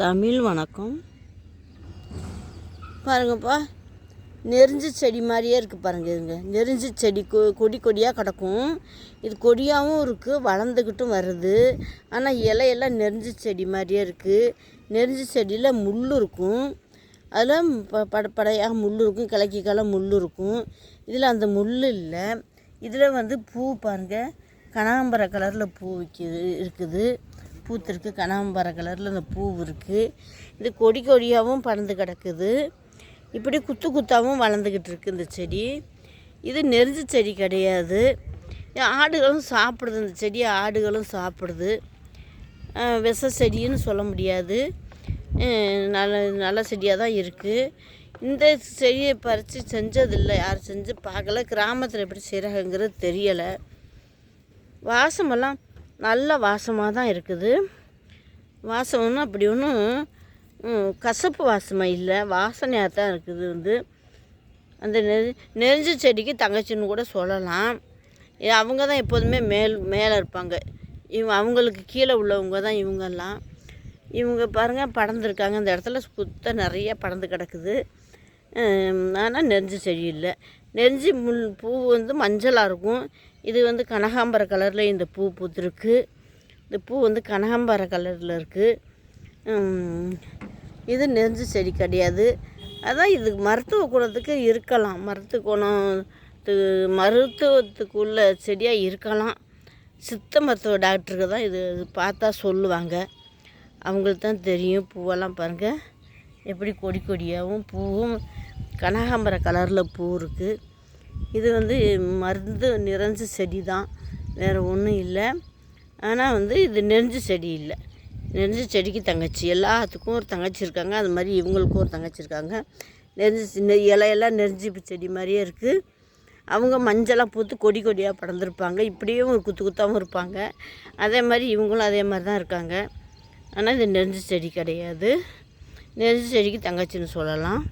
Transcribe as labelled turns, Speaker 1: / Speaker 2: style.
Speaker 1: தமிழ் வணக்கம். பாருங்கப்பா நெறிஞ்சு செடி மாதிரியே இருக்குது பாருங்க இதுங்க. நெறிஞ்சு செடி கொ கொடி கொடியாக கிடக்கும். இது கொடியாகவும் இருக்குது வளர்ந்துக்கிட்டும் வருது. ஆனால் இலையெல்லாம் நெறிஞ்சு செடி மாதிரியே இருக்குது நெறிஞ்சு செடியில் முள் இருக்கும். அதில் ப பட படையாக முள் இருக்கும் கிழக்கிக்கால முள் இருக்கும். இதில் அந்த முள் இல்லை. இதில் வந்து பூ பாருங்கள் கனகாம்பர கலரில் பூ விற்கிது இருக்குது. பூத்திருக்கு கனகாம்பர கலரில் அந்த பூ இருக்குது இது கொடி கொடியாகவும் பறந்து கிடக்குது. இப்படி குத்து குத்தாகவும் வளர்ந்துக்கிட்டு இருக்குது இந்த செடி. இது நெறிஞ்சு செடி கிடையாது. ஆடுகளும் சாப்பிடுது இந்த செடியை ஆடுகளும் சாப்பிடுது. விஷ செடின்னு சொல்ல முடியாது. நல்ல நல்ல செடியாக தான் இருக்குது இந்த செடியை பறித்து செஞ்சதில்லை யாரும் செஞ்சு பார்க்கல. கிராமத்தில் எப்படி செய்கிறாங்கங்கிறது தெரியலை. வாசமெல்லாம் நல்ல வாசமாக தான் இருக்குது. வாசம் ஒன்றும் அப்படி ஒன்றும் கசப்பு வாசமாக இல்லை வாசனையாக தான் இருக்குது வந்து. அந்த நெறி நெறிஞ்ச செடிக்கு தங்கச்சின்னு கூட சொல்லலாம். அவங்க தான் எப்போதுமே மேல் மேலே இருப்பாங்க. இவங்க அவங்களுக்கு கீழே உள்ளவங்க தான் இவங்கெல்லாம். இவங்க பாருங்கள் படர்ந்துருக்காங்க. அந்த இடத்துல சுத்தம் நிறைய படர்ந்து கிடக்குது. ஆனால் நெறிஞ்சு செடி இல்லை. நெறிஞ்சி முள் பூ வந்து மஞ்சளாக இருக்கும். இது வந்து கனகாம்பர கலரில் இந்த பூ பூத்துருக்கு. இந்த பூ வந்து கனகாம்பர கலரில் இருக்குது இது நெஞ்சு செடி கிடையாது. அதான் இது மருத்துவ குணத்துக்கு இருக்கலாம். மருத்துவ குணத்துக்கு மருத்துவத்துக்குள்ள செடியாக இருக்கலாம். சித்த மருத்துவ டாக்டருக்கு தான் இது பார்த்தா சொல்லுவாங்க. அவங்களுக்கு தான் தெரியும் பூவெல்லாம் பாருங்கள் எப்படி கொடி கொடியாகவும் பூவும் கனகாம்பர கலரில் பூ இருக்குது இது வந்து மருந்து நிறைஞ்ச செடி தான். வேறு ஒன்றும் இல்லை. ஆனால் வந்து இது நெறிஞ்ச செடி இல்லை. நெறிஞ்ச செடிக்கு தங்கச்சி. எல்லாத்துக்கும் ஒரு தங்கச்சி இருக்காங்க. அது மாதிரி இவங்களுக்கும் ஒரு தங்கச்சி இருக்காங்க. நெறிஞ்ச இலையெல்லாம் நெஞ்சு செடி மாதிரியே இருக்குது அவங்க மஞ்சளாக பூத்து கொடி கொடியாக படர்ந்துருப்பாங்க. இப்படியும் ஒரு குத்து குத்தாகவும் இருப்பாங்க. அதே மாதிரி இவங்களும் அதே மாதிரி தான் இருக்காங்க. ஆனால் இது நெறிஞ்ச செடி கிடையாது. நெறிஞ்ச செடிக்கு தங்கச்சின்னு சொல்லலாம்.